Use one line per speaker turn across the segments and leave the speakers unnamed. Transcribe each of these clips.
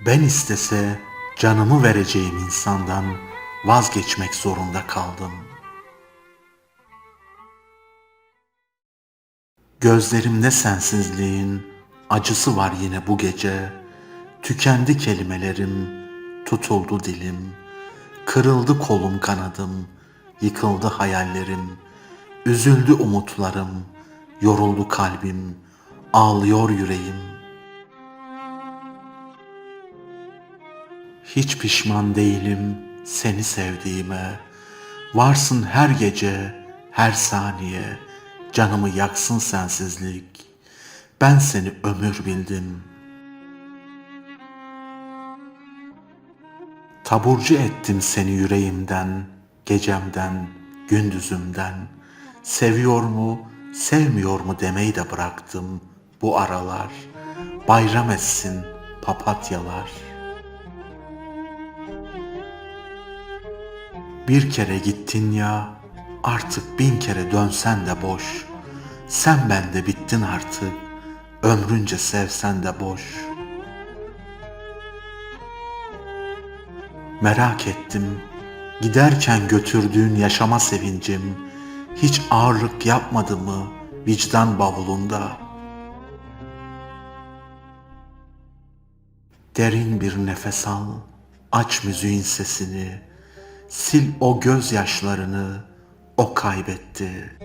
Ben istese canımı vereceğim insandan vazgeçmek zorunda kaldım. Gözlerimde sensizliğin acısı var yine bu gece. Tükendi kelimelerim, tutuldu dilim. Kırıldı kolum kanadım, yıkıldı hayallerim. Üzüldü umutlarım, yoruldu kalbim, ağlıyor yüreğim. Hiç pişman değilim seni sevdiğime. Varsın her gece, her saniye. Canımı yaksın sensizlik. Ben seni ömür bildim. Taburcu ettim seni yüreğimden, gecemden, gündüzümden. Seviyor mu, sevmiyor mu demeyi de bıraktım bu aralar. Bayram etsin papatyalar. Bir kere gittin ya, artık bin kere dönsen de boş. Sen bende bittin artık, ömrünce sevsen de boş. Merak ettim, giderken götürdüğün yaşama sevincim, hiç ağırlık yapmadı mı vicdan bavulunda? Derin bir nefes al, aç müziğin sesini, sil o gözyaşlarını, o kaybetti.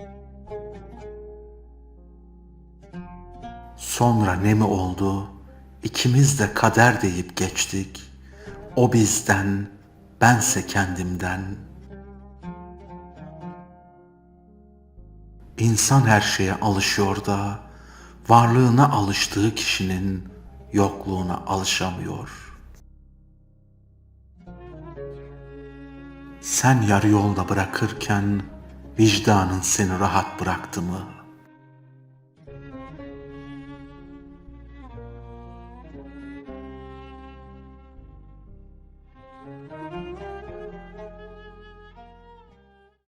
Sonra ne mi oldu? İkimiz de kader deyip geçtik. O bizden, bense kendimden. İnsan her şeye alışıyor da varlığına alıştığı kişinin yokluğuna alışamıyor. Sen yarı yolda bırakırken vicdanın seni rahat bıraktı mı?''